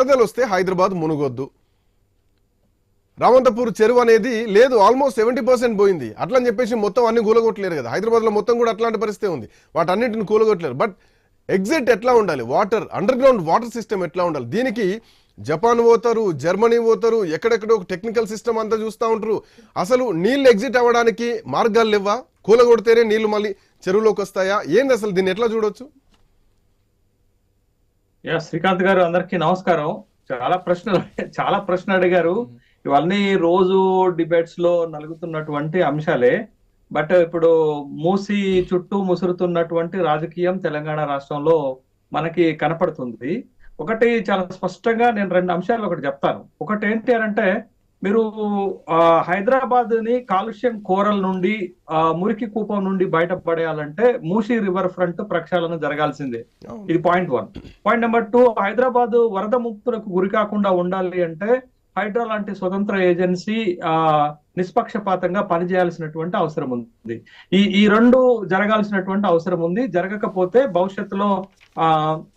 వరదలు వస్తే హైదరాబాద్ మునుగొద్దు. రామంతపూర్ చెరువు అనేది లేదు ఆల్మోస్ట్ సెవెంటీ పర్సెంట్ పోయింది. అట్లా అని చెప్పేసి మొత్తం అన్ని కూలగొట్టలేరు కదా. హైదరాబాద్లో మొత్తం కూడా అట్లాంటి పరిస్థితి ఉంది. వాటన్నిటిని కూలగొట్టలేరు. బట్ ఎగ్జిట్ ఎట్లా ఉండాలి? Water underground water system ఎట్లా ఉండాలి? దీనికి జపాన్ పోతారు జర్మనీ పోతారు ఎక్కడెక్కడో టెక్నికల్ సిస్టమ్ అంతా చూస్తూ ఉంటారు. అసలు నీళ్ళు ఎగ్జిట్ అవ్వడానికి మార్గాలు లేవా? కూలగొడితేనే నీళ్ళు మళ్ళీ చెరువులోకి వస్తాయా? ఏంది అసలు దీన్ని ఎట్లా చూడొచ్చు? యా శ్రీకాంత్ గారు అందరికీ నమస్కారం. చాలా ప్రశ్నలు చాలా ప్రశ్న అడిగారు. ఇవన్నీ రోజు డిబేట్స్లో నలుగుతున్నటువంటి అంశాలే. బట్ ఇప్పుడు మూసి చుట్టూ ముసురుతున్నటువంటి రాజకీయం తెలంగాణ రాష్ట్రంలో మనకి కనపడుతుంది. ఒకటి చాలా స్పష్టంగా నేను రెండు అంశాలు ఒకటి చెప్తాను. ఒకటి ఏంటి అని అంటే మీరు ఆ, హైదరాబాద్ని కాలుష్యం కోరల నుండి ఆ, మురికి కూపం నుండి బయటపడేయాలంటే మూసి రివర్ ఫ్రంట్ ప్రక్షాళన జరగాల్సిందే. ఇది point one. Point number two Hyderabad వరద ముక్తులకు గురి కాకుండా ఉండాలి అంటే హైడ్రా లాంటి స్వతంత్ర ఏజెన్సీ ఆ నిష్పక్షపాతంగా పనిచేయాల్సినటువంటి అవసరం ఉంది. ఈ ఈ రెండు జరగాల్సినటువంటి అవసరం ఉంది. జరగకపోతే భవిష్యత్తులో ఆ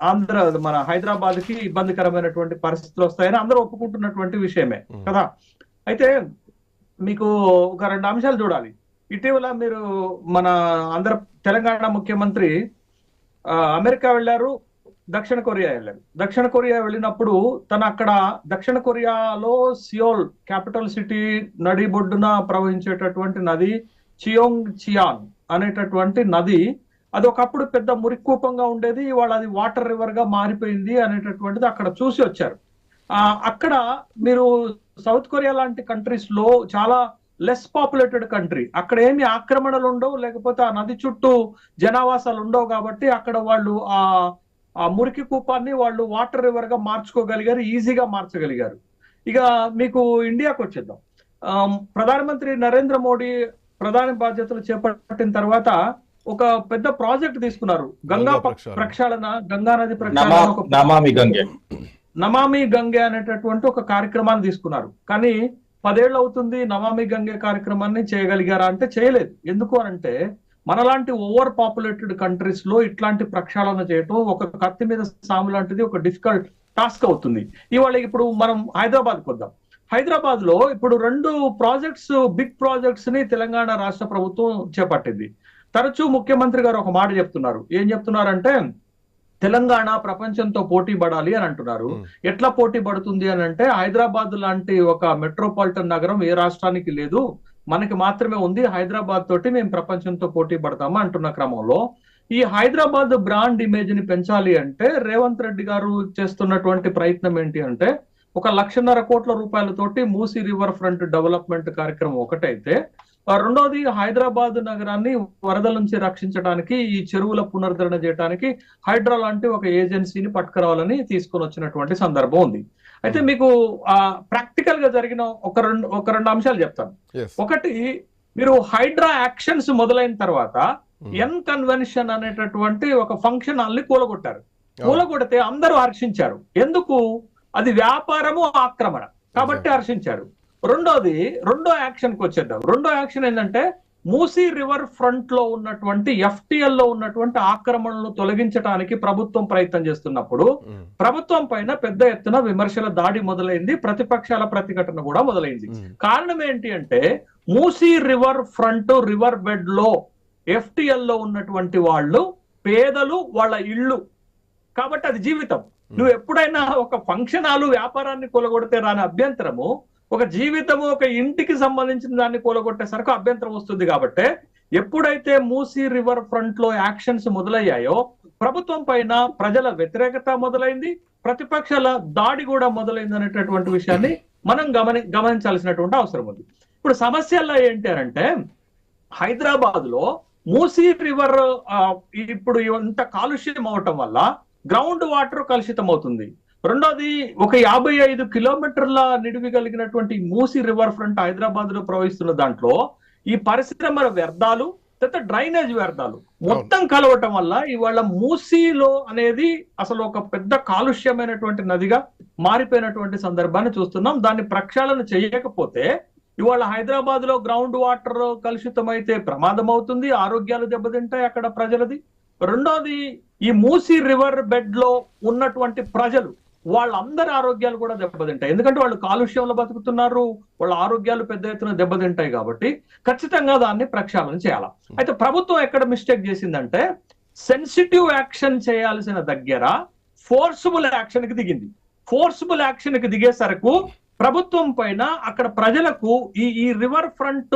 ఆంధ్ర మన హైదరాబాద్కి ఇబ్బందికరమైనటువంటి పరిస్థితులు వస్తాయని అందరూ ఒప్పుకుంటున్నటువంటి విషయమే కదా. అయితే మీకు ఒక రెండు అంశాలు చూడాలి. ఇటీవల మీరు మన ఆంధ్ర తెలంగాణ ముఖ్యమంత్రి అమెరికా వెళ్ళారు. దక్షిణ కొరియా వెళ్ళాడు. దక్షిణ కొరియా వెళ్ళినప్పుడు తను అక్కడ దక్షిణ కొరియాలో సియోల్ క్యాపిటల్ సిటీ నడిబొడ్డున ప్రవహించేటటువంటి నది చియోంగ్ చియాన్ అనేటటువంటి నది. అది ఒకప్పుడు పెద్ద మురికూపంగా ఉండేది. ఇవాళ అది వాటర్ రివర్గా మారిపోయింది అనేటటువంటిది అక్కడ చూసి వచ్చారు. ఆ అక్కడ మీరు సౌత్ కొరియా లాంటి కంట్రీస్లో చాలా లెస్ పాపులేటెడ్ కంట్రీ అక్కడ ఏమి ఆక్రమణలు ఉండవు. లేకపోతే ఆ నది చుట్టూ జనావాసాలు ఉండవు కాబట్టి అక్కడ వాళ్ళు ఆ ఆ మురికి కూపాన్ని వాళ్ళు వాటర్ రివర్గా మార్చుకోగలిగారు ఈజీగా మార్చగలిగారు. ఇక మీకు ఇండియాకు వచ్చేద్దాం. ప్రధానమంత్రి నరేంద్ర మోడీ ప్రధాని బాధ్యతలు చేపట్టిన తర్వాత ఒక పెద్ద ప్రాజెక్ట్ తీసుకున్నారు. గంగా ప్రక్షాళన. గంగా నది ప్రక్షాళన నమామి గంగే. నమామి గంగే అనేటటువంటి ఒక కార్యక్రమాన్ని తీసుకున్నారు. కానీ పదేళ్ళు అవుతుంది నమామి గంగే కార్యక్రమాన్ని చేయగలిగారా అంటే చేయలేదు. ఎందుకు అనంటే మనలాంటి ఓవర్ పాపులేటెడ్ కంట్రీస్లో ఇట్లాంటి ప్రక్షాళన చేయటం ఒక కత్తి మీద సాము లాంటిది ఒక డిఫికల్ట్ టాస్క్ అవుతుంది. ఇవాళ ఇప్పుడు మనం హైదరాబాద్ వద్దాం. హైదరాబాద్లో ఇప్పుడు రెండు ప్రాజెక్ట్స్ బిగ్ ప్రాజెక్ట్స్ని తెలంగాణ రాష్ట్ర ప్రభుత్వం చేపట్టింది. తరచూ ముఖ్యమంత్రి గారు ఒక మాట చెప్తున్నారు. ఏం చెప్తున్నారంటే తెలంగాణ ప్రపంచంతో పోటీ పడాలి అని అంటున్నారు. ఎట్లా పోటీ పడుతుంది అని అంటే హైదరాబాద్ లాంటి ఒక మెట్రోపాలిటన్ నగరం ఏ రాష్ట్రానికి లేదు. మనకి మాత్రమే ఉంది. హైదరాబాద్ తోటి మేము ప్రపంచంతో పోటీ పడతాము అంటున్న క్రమంలో ఈ హైదరాబాద్ బ్రాండ్ ఇమేజ్ని పెంచాలి అంటే రేవంత్ రెడ్డి గారు చేస్తున్నటువంటి ప్రయత్నం ఏంటి అంటే ఒక లక్షన్నర కోట్ల రూపాయలతోటి మూసీ రివర్ ఫ్రంట్ డెవలప్మెంట్ కార్యక్రమం ఒకటైతే రెండోది హైదరాబాద్ నగరాన్ని వరదల నుంచి రక్షించడానికి ఈ చెరువుల పునరుద్ధరణ చేయడానికి హైడ్రా లాంటి ఒక ఏజెన్సీని పట్టుకురావాలని తీసుకొని వచ్చినటువంటి సందర్భం ఉంది. అయితే మీకు ఆ ప్రాక్టికల్గా జరిగిన ఒక రెండు ఒక రెండు అంశాలు చెప్తాను. ఒకటి మీరు హైడ్రా యాక్షన్స్ మొదలైన తర్వాత ఎన్ కన్వెన్షన్ అనేటటువంటి ఒక ఫంక్షన్ అల్లి కూలగొట్టారు. కూలగొడితే అందరూ హర్షించారు. ఎందుకు? అది వ్యాపారము ఆక్రమణ. కాబట్టి హర్షించారు. రెండోది రెండో యాక్షన్కి వచ్చేద్దాం. రెండో యాక్షన్ ఏంటంటే మూసీ రివర్ ఫ్రంట్లో ఉన్నటువంటి ఎఫ్టిఎల్లో ఉన్నటువంటి ఆక్రమణలను తొలగించడానికి ప్రభుత్వం ప్రయత్నం చేస్తున్నప్పుడు ప్రభుత్వం పైన పెద్ద ఎత్తున విమర్శల దాడి మొదలైంది ప్రతిపక్షాల ప్రతిఘటన కూడా మొదలైంది. కారణం ఏంటి అంటే మూసీ రివర్ ఫ్రంట్ రివర్ బెడ్లో ఎఫ్టిఎల్లో ఉన్నటువంటి వాళ్ళు పేదలు వాళ్ళ ఇళ్ళు. కాబట్టి అది జీవితం. నువ్వు ఎప్పుడైనా ఒక ఫంక్షన్ హాలు వ్యాపారాన్ని కూలగొడితే రాని అభ్యంతరము ఒక జీవితము ఒక ఇంటికి సంబంధించిన దాన్ని కూలగొట్టేసరికి అభ్యంతరం వస్తుంది కాబట్టి ఎప్పుడైతే మూసీ రివర్ ఫ్రంట్లో యాక్షన్స్ మొదలయ్యాయో ప్రభుత్వం పైన ప్రజల వ్యతిరేకత మొదలైంది ప్రతిపక్షాల దాడి కూడా మొదలైంది అనేటటువంటి విషయాన్ని మనం గమని గమనించాల్సినటువంటి అవసరం ఉంది. ఇప్పుడు సమస్యల్లో ఏంటి అంటే హైదరాబాద్లో మూసీ రివర్ ఇప్పుడు ఇంత కాలుష్యం అవటం వల్ల గ్రౌండ్ వాటర్ కలుషితం అవుతుంది రెండోది ఒక యాభై ఐదు కిలోమీటర్ల నిడివి కలిగినటువంటి మూసీ రివర్ ఫ్రంట్ హైదరాబాద్లో ప్రవహిస్తున్న దాంట్లో ఈ పరిశ్రమల వ్యర్థాలు తర్వాత డ్రైనేజ్ వ్యర్థాలు మొత్తం కలవటం వల్ల ఇవాళ మూసీలో అనేది అసలు ఒక పెద్ద కాలుష్యమైనటువంటి నదిగా మారిపోయినటువంటి సందర్భాన్ని చూస్తున్నాం. దాన్ని ప్రక్షాళన చేయకపోతే ఇవాళ హైదరాబాద్లో గ్రౌండ్ వాటర్ కలుషితం అయితే ప్రమాదం అవుతుంది ఆరోగ్యాలు దెబ్బతింటాయి అక్కడ ప్రజలది. రెండోది ఈ మూసీ రివర్ బెడ్లో ఉన్నటువంటి ప్రజలు వాళ్ళందరి ఆరోగ్యాలు కూడా దెబ్బతింటాయి. ఎందుకంటే వాళ్ళు కాలుష్యంలో బతుకుతున్నారు వాళ్ళ ఆరోగ్యాలు పెద్ద ఎత్తున దెబ్బతింటాయి కాబట్టి ఖచ్చితంగా దాన్ని ప్రక్షాళన చేయాలి. అయితే ప్రభుత్వం ఎక్కడ మిస్టేక్ చేసిందంటే సెన్సిటివ్ యాక్షన్ చేయాల్సిన దగ్గర ఫోర్సుబుల్ యాక్షన్కి దిగింది. ఫోర్సుబుల్ యాక్షన్కి దిగేసరకు ప్రభుత్వం పైన అక్కడ ప్రజలకు ఈ ఈ రివర్ ఫ్రంట్